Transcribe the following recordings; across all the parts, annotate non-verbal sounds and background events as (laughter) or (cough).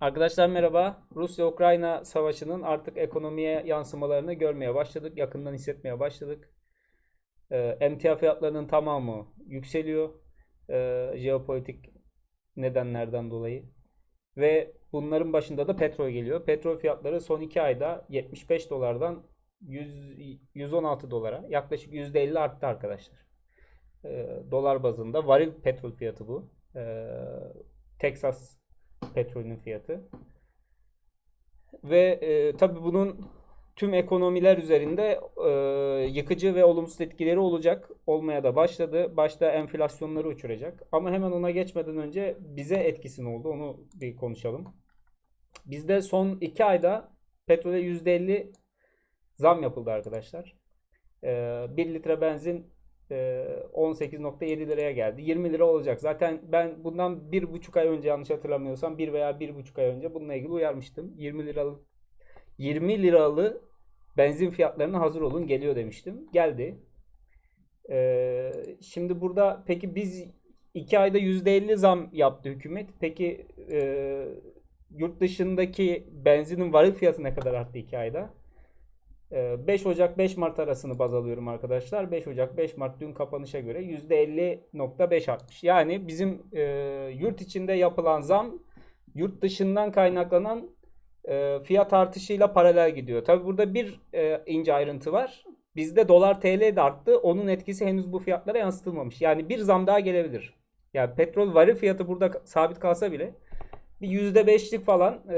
Arkadaşlar merhaba. Rusya-Ukrayna savaşının artık ekonomiye yansımalarını görmeye başladık. Yakından hissetmeye başladık. Ee, emtia fiyatlarının tamamı yükseliyor. Ee, jeopolitik nedenlerden dolayı. Ve bunların başında da petrol geliyor. Petrol fiyatları son 2 ayda 75 dolardan 100, 116 dolara yaklaşık %50 arttı arkadaşlar. Ee, dolar bazında varil petrol fiyatı bu. Ee, Texas petrolün fiyatı. Ve e, tabii bunun tüm ekonomiler üzerinde e, yıkıcı ve olumsuz etkileri olacak. Olmaya da başladı. Başta enflasyonları uçuracak. Ama hemen ona geçmeden önce bize etkisi ne oldu? Onu bir konuşalım. Bizde son 2 ayda petrole %50 zam yapıldı arkadaşlar. E, 1 litre benzin 18.7 liraya geldi. 20 lira olacak. Zaten ben bundan 1,5 ay önce yanlış hatırlamıyorsam 1 veya 1,5 ay önce bununla ilgili uyarmıştım. 20 liralık 20 liralı benzin fiyatlarına hazır olun geliyor demiştim. Geldi. Ee, şimdi burada peki biz 2 ayda %50 zam yaptı hükümet. Peki e, yurt dışındaki benzinin varil fiyatı ne kadar arttı 2 ayda? Ee, 5 Ocak 5 Mart arasını baz alıyorum arkadaşlar. 5 Ocak 5 Mart dün kapanışa göre %50.5 artmış. Yani bizim e, yurt içinde yapılan zam yurt dışından kaynaklanan e, fiyat artışıyla paralel gidiyor. Tabi burada bir e, ince ayrıntı var. Bizde dolar TL de arttı. Onun etkisi henüz bu fiyatlara yansıtılmamış. Yani bir zam daha gelebilir. Yani petrol varil fiyatı burada sabit kalsa bile bir %5'lik falan e,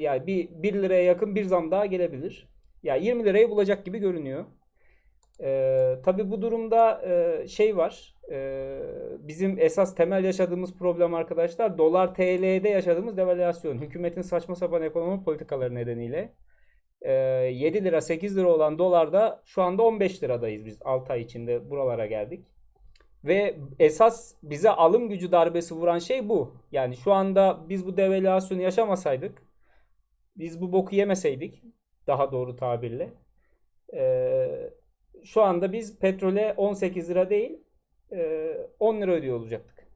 yani bir 1 liraya yakın bir zam daha gelebilir. Yani 20 lirayı bulacak gibi görünüyor. Ee, tabii bu durumda e, şey var. E, bizim esas temel yaşadığımız problem arkadaşlar dolar TL'de yaşadığımız devalüasyon. Hükümetin saçma sapan ekonomi politikaları nedeniyle. E, 7 lira 8 lira olan dolarda şu anda 15 liradayız biz 6 ay içinde buralara geldik. Ve esas bize alım gücü darbesi vuran şey bu. Yani şu anda biz bu devalüasyonu yaşamasaydık, biz bu boku yemeseydik, daha doğru tabirle, e, şu anda biz petrole 18 lira değil e, 10 lira ödüyor olacaktık.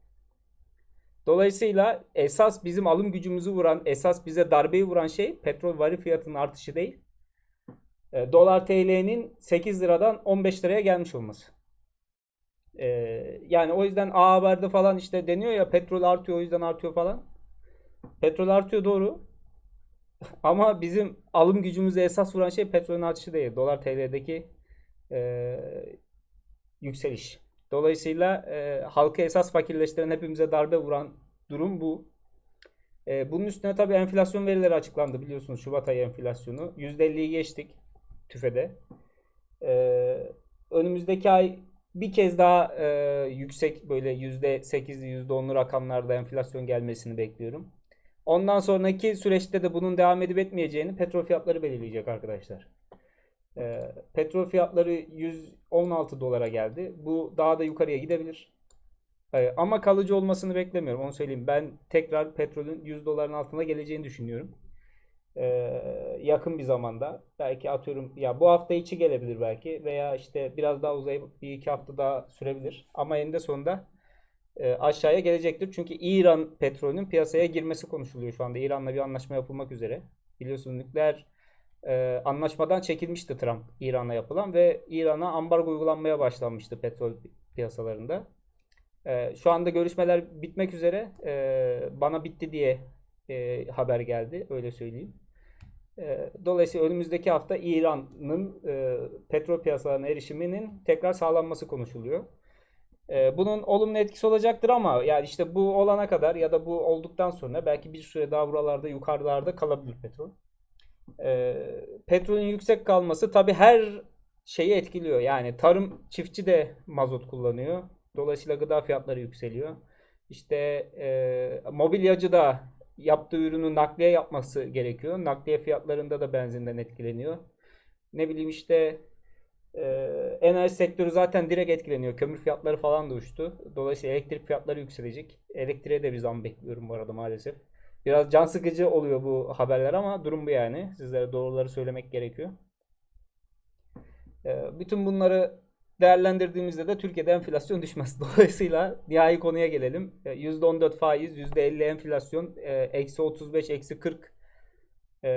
Dolayısıyla esas bizim alım gücümüzü vuran, esas bize darbeyi vuran şey petrol varil fiyatının artışı değil. E, dolar TL'nin 8 liradan 15 liraya gelmiş olması. E, yani o yüzden A Haber'de falan işte deniyor ya petrol artıyor o yüzden artıyor falan. Petrol artıyor doğru. Ama bizim alım gücümüze esas vuran şey petrolün artışı değil. Dolar TL'deki e, yükseliş. Dolayısıyla e, halkı esas fakirleştiren hepimize darbe vuran durum bu. E, bunun üstüne tabii enflasyon verileri açıklandı biliyorsunuz Şubat ayı enflasyonu. %50'yi geçtik tüfede. E, önümüzdeki ay bir kez daha e, yüksek böyle %8'li %10'lu rakamlarda enflasyon gelmesini bekliyorum. Ondan sonraki süreçte de bunun devam edip etmeyeceğini petrol fiyatları belirleyecek arkadaşlar. E, petrol fiyatları 116 dolara geldi. Bu daha da yukarıya gidebilir. E, ama kalıcı olmasını beklemiyorum. Onu söyleyeyim. Ben tekrar petrolün 100 doların altına geleceğini düşünüyorum. E, yakın bir zamanda. Belki atıyorum ya bu hafta içi gelebilir belki veya işte biraz daha uzayıp bir iki hafta daha sürebilir. Ama eninde sonunda e, aşağıya gelecektir. Çünkü İran petrolünün piyasaya girmesi konuşuluyor şu anda. İran'la bir anlaşma yapılmak üzere. Biliyorsunuz nükleer e, anlaşmadan çekilmişti Trump İran'a yapılan ve İran'a ambargo uygulanmaya başlanmıştı petrol piyasalarında. E, şu anda görüşmeler bitmek üzere. E, bana bitti diye haber geldi. Öyle söyleyeyim. Dolayısıyla önümüzdeki hafta İran'ın e, petrol piyasalarına erişiminin tekrar sağlanması konuşuluyor. E, bunun olumlu etkisi olacaktır ama yani işte bu olana kadar ya da bu olduktan sonra belki bir süre daha buralarda yukarılarda kalabilir petrol. E, petrolün yüksek kalması tabii her şeyi etkiliyor. Yani tarım çiftçi de mazot kullanıyor. Dolayısıyla gıda fiyatları yükseliyor. İşte e, mobilyacı da yaptığı ürünü nakliye yapması gerekiyor. Nakliye fiyatlarında da benzinden etkileniyor. Ne bileyim işte e, enerji sektörü zaten direkt etkileniyor. Kömür fiyatları falan da uçtu. Dolayısıyla elektrik fiyatları yükselecek. Elektriğe de bir zam bekliyorum bu arada maalesef. Biraz can sıkıcı oluyor bu haberler ama durum bu yani. Sizlere doğruları söylemek gerekiyor. E, bütün bunları değerlendirdiğimizde de Türkiye'de enflasyon düşmez. (laughs) Dolayısıyla nihai konuya gelelim. E, %14 faiz, %50 enflasyon, eksi 35, eksi 40 e,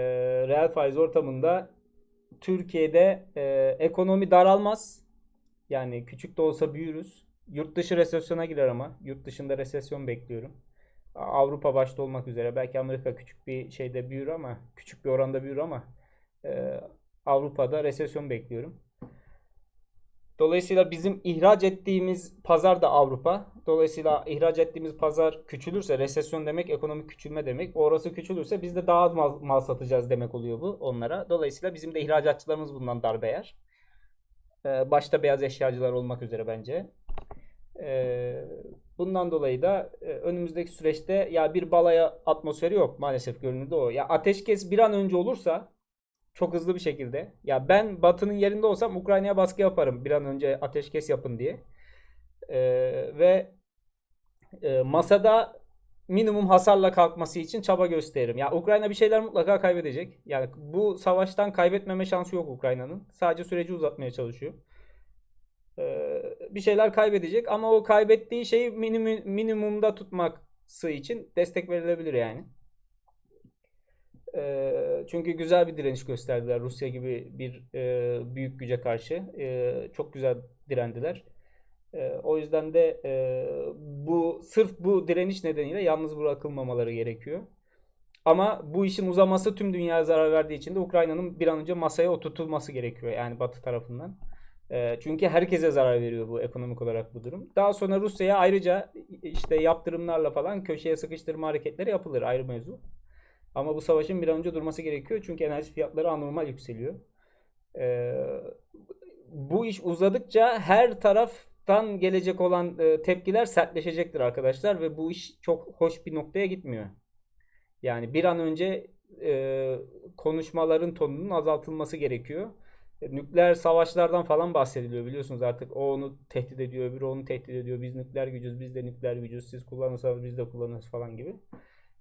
reel faiz ortamında Türkiye'de e, ekonomi daralmaz. Yani küçük de olsa büyürüz. Yurt dışı resesyona girer ama. Yurt dışında resesyon bekliyorum. Avrupa başta olmak üzere. Belki Amerika küçük bir şeyde büyür ama küçük bir oranda büyür ama e, Avrupa'da resesyon bekliyorum. Dolayısıyla bizim ihraç ettiğimiz pazar da Avrupa. Dolayısıyla ihraç ettiğimiz pazar küçülürse resesyon demek ekonomik küçülme demek. Orası küçülürse biz de daha az mal, mal satacağız demek oluyor bu onlara. Dolayısıyla bizim de ihracatçılarımız bundan darbe yer. Ee, başta beyaz eşyacılar olmak üzere bence. Ee, bundan dolayı da e, önümüzdeki süreçte ya bir balaya atmosferi yok maalesef görünürde o. Ya ateşkes bir an önce olursa çok hızlı bir şekilde. Ya ben Batı'nın yerinde olsam Ukrayna'ya baskı yaparım bir an önce ateşkes yapın diye. Ee, ve e, masada minimum hasarla kalkması için çaba gösteririm. Ya Ukrayna bir şeyler mutlaka kaybedecek. Yani bu savaştan kaybetmeme şansı yok Ukrayna'nın. Sadece süreci uzatmaya çalışıyor. Ee, bir şeyler kaybedecek ama o kaybettiği şeyi minimum, minimumda tutması için destek verilebilir yani. Ee, çünkü güzel bir direniş gösterdiler Rusya gibi bir e, büyük güce karşı. E, çok güzel direndiler. E, o yüzden de e, bu sırf bu direniş nedeniyle yalnız bırakılmamaları gerekiyor. Ama bu işin uzaması tüm dünyaya zarar verdiği için de Ukrayna'nın bir an önce masaya oturtulması gerekiyor yani Batı tarafından. E, çünkü herkese zarar veriyor bu ekonomik olarak bu durum. Daha sonra Rusya'ya ayrıca işte yaptırımlarla falan köşeye sıkıştırma hareketleri yapılır ayrı mevzu. Ama bu savaşın bir an önce durması gerekiyor. Çünkü enerji fiyatları anormal yükseliyor. Ee, bu iş uzadıkça her taraftan gelecek olan e, tepkiler sertleşecektir arkadaşlar. Ve bu iş çok hoş bir noktaya gitmiyor. Yani bir an önce e, konuşmaların tonunun azaltılması gerekiyor. E, nükleer savaşlardan falan bahsediliyor biliyorsunuz artık. O onu tehdit ediyor, öbürü onu tehdit ediyor. Biz nükleer gücüz, biz de nükleer gücüz. Siz kullanırsanız biz de kullanırız falan gibi.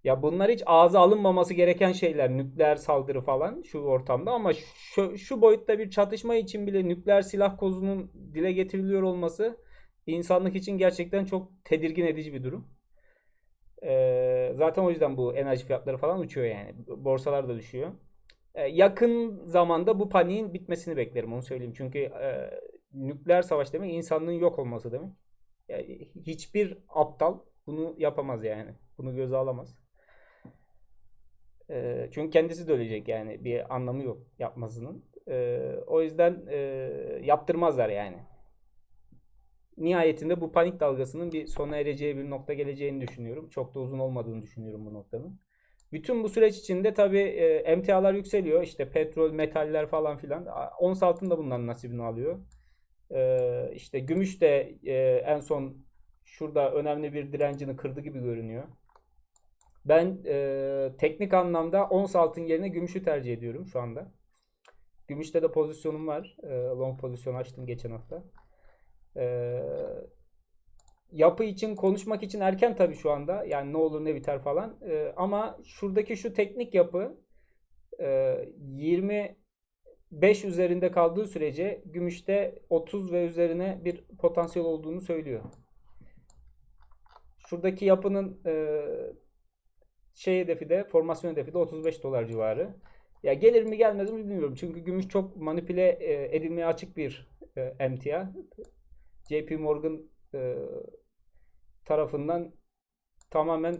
Ya bunlar hiç ağza alınmaması gereken şeyler. Nükleer saldırı falan şu ortamda ama şu, şu boyutta bir çatışma için bile nükleer silah kozunun dile getiriliyor olması insanlık için gerçekten çok tedirgin edici bir durum. Ee, zaten o yüzden bu enerji fiyatları falan uçuyor yani. Borsalar da düşüyor. Ee, yakın zamanda bu paniğin bitmesini beklerim onu söyleyeyim. Çünkü e, nükleer savaş demek insanlığın yok olması demek. Yani hiçbir aptal bunu yapamaz yani. Bunu göze alamaz. Çünkü kendisi de ölecek yani bir anlamı yok yapmasının. O yüzden yaptırmazlar yani. Nihayetinde bu panik dalgasının bir sona ereceği bir nokta geleceğini düşünüyorum. Çok da uzun olmadığını düşünüyorum bu noktanın. Bütün bu süreç içinde tabi e, emtialar yükseliyor. İşte petrol, metaller falan filan. Ons altın da bundan nasibini alıyor. E, işte gümüş de en son şurada önemli bir direncini kırdı gibi görünüyor. Ben e, teknik anlamda ons altın yerine gümüşü tercih ediyorum şu anda. Gümüşte de pozisyonum var. E, long pozisyon açtım geçen hafta. E, yapı için konuşmak için erken tabii şu anda. Yani ne olur ne biter falan. E, ama şuradaki şu teknik yapı e, 25 üzerinde kaldığı sürece gümüşte 30 ve üzerine bir potansiyel olduğunu söylüyor. Şuradaki yapının e, şey hedefi de formasyon hedefi de 35 dolar civarı. Ya gelir mi gelmez mi bilmiyorum. Çünkü gümüş çok manipüle e, edilmeye açık bir e, emtia. JP Morgan e, tarafından tamamen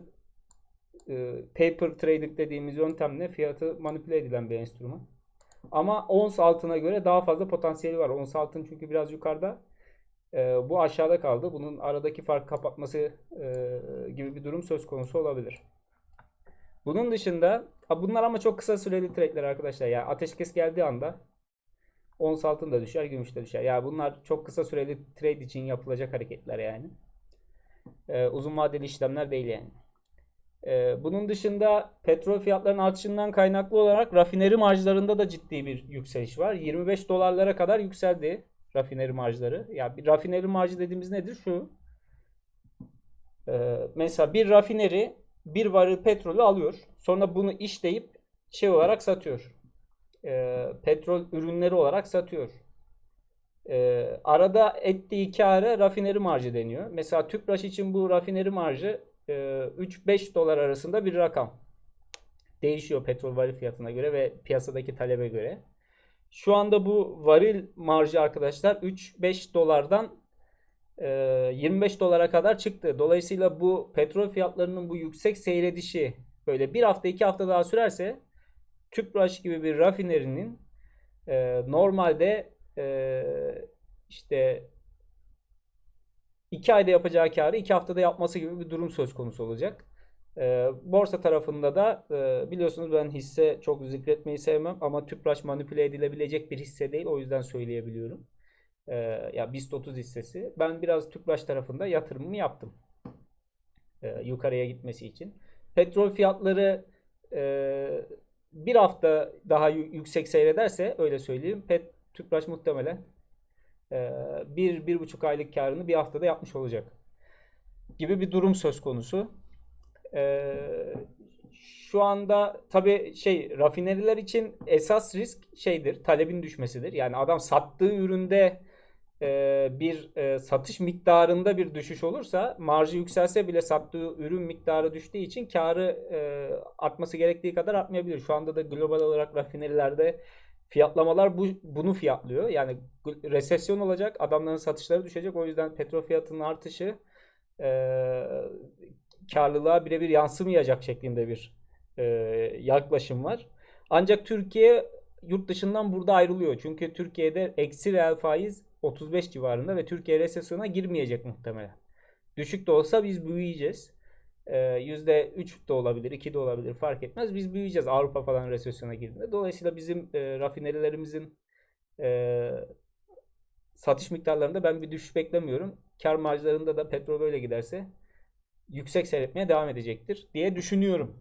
paper trading dediğimiz yöntemle fiyatı manipüle edilen bir enstrüman. Ama ons altına göre daha fazla potansiyeli var. Ons altın çünkü biraz yukarıda. Bu aşağıda kaldı. Bunun aradaki fark kapatması gibi bir durum söz konusu olabilir. Bunun dışında bunlar ama çok kısa süreli trade'ler arkadaşlar. Ya ateşkes geldiği anda ons altın da düşer, gümüş de düşer. Ya bunlar çok kısa süreli trade için yapılacak hareketler yani. Ee, uzun vadeli işlemler değil yani. Ee, bunun dışında petrol fiyatlarının artışından kaynaklı olarak rafineri marjlarında da ciddi bir yükseliş var. 25 dolarlara kadar yükseldi rafineri marjları. Ya bir rafineri marjı dediğimiz nedir? Şu. Ee, mesela bir rafineri bir varil petrolü alıyor. Sonra bunu işleyip şey olarak satıyor. E, petrol ürünleri olarak satıyor. E, arada ettiği kâra rafineri marjı deniyor. Mesela Tüpraş için bu rafineri marjı e, 3-5 dolar arasında bir rakam. Değişiyor petrol varil fiyatına göre ve piyasadaki talebe göre. Şu anda bu varil marjı arkadaşlar 3-5 dolardan 25 dolara kadar çıktı. Dolayısıyla bu petrol fiyatlarının bu yüksek seyredişi böyle bir hafta iki hafta daha sürerse Tüpraş gibi bir rafinerinin e, normalde e, işte iki ayda yapacağı karı iki haftada yapması gibi bir durum söz konusu olacak. E, borsa tarafında da e, biliyorsunuz ben hisse çok zikretmeyi sevmem ama Tüpraş manipüle edilebilecek bir hisse değil. O yüzden söyleyebiliyorum. E, ya BIST 30 hissesi. Ben biraz Tüpraş tarafında yatırımımı yaptım. E, yukarıya gitmesi için. Petrol fiyatları e, bir hafta daha yü- yüksek seyrederse öyle söyleyeyim. Pet, Tüpraş muhtemelen e, bir, bir buçuk aylık karını bir haftada yapmış olacak gibi bir durum söz konusu. Ee, şu anda tabii şey rafineriler için esas risk şeydir, talebin düşmesidir. Yani adam sattığı üründe bir e, satış miktarında bir düşüş olursa marjı yükselse bile sattığı ürün miktarı düştüğü için karı e, artması gerektiği kadar artmayabilir. Şu anda da global olarak rafinerilerde fiyatlamalar bu, bunu fiyatlıyor. Yani resesyon olacak, adamların satışları düşecek. O yüzden petrol fiyatının artışı e, karlılığa birebir yansımayacak şeklinde bir e, yaklaşım var. Ancak Türkiye yurt dışından burada ayrılıyor. Çünkü Türkiye'de eksi reel faiz 35 civarında ve Türkiye resesyona girmeyecek muhtemelen. Düşük de olsa biz büyüyeceğiz. Ee, %3 de olabilir, 2 de olabilir fark etmez. Biz büyüyeceğiz Avrupa falan resesyona girdiğinde. Dolayısıyla bizim e, rafinerilerimizin e, satış miktarlarında ben bir düşüş beklemiyorum. Kar marjlarında da petrol böyle giderse yüksek seyretmeye devam edecektir diye düşünüyorum.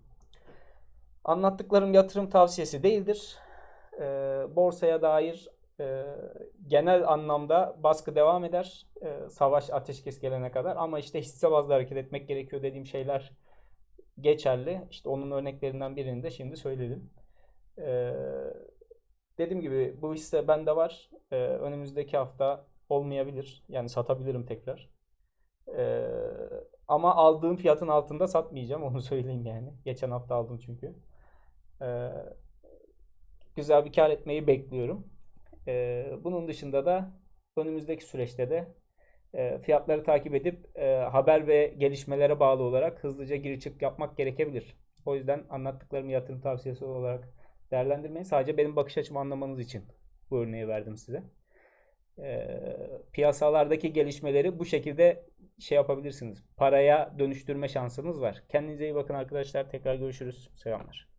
Anlattıklarım yatırım tavsiyesi değildir. Ee, borsaya dair e, genel anlamda baskı devam eder. Ee, savaş ateşkes gelene kadar. Ama işte hisse bazlı hareket etmek gerekiyor dediğim şeyler geçerli. İşte onun örneklerinden birini de şimdi söyledim. Ee, dediğim gibi bu hisse bende var. Ee, önümüzdeki hafta olmayabilir. Yani satabilirim tekrar. Ee, ama aldığım fiyatın altında satmayacağım. (laughs) Onu söyleyeyim yani. Geçen hafta aldım çünkü. Ee, güzel bir kar etmeyi bekliyorum. Ee, bunun dışında da önümüzdeki süreçte de e, fiyatları takip edip e, haber ve gelişmelere bağlı olarak hızlıca gir çık yapmak gerekebilir. O yüzden anlattıklarımı yatırım tavsiyesi olarak değerlendirmeyin. Sadece benim bakış açımı anlamanız için bu örneği verdim size. Ee, piyasalardaki gelişmeleri bu şekilde şey yapabilirsiniz. Paraya dönüştürme şansınız var. Kendinize iyi bakın arkadaşlar. Tekrar görüşürüz. Selamlar.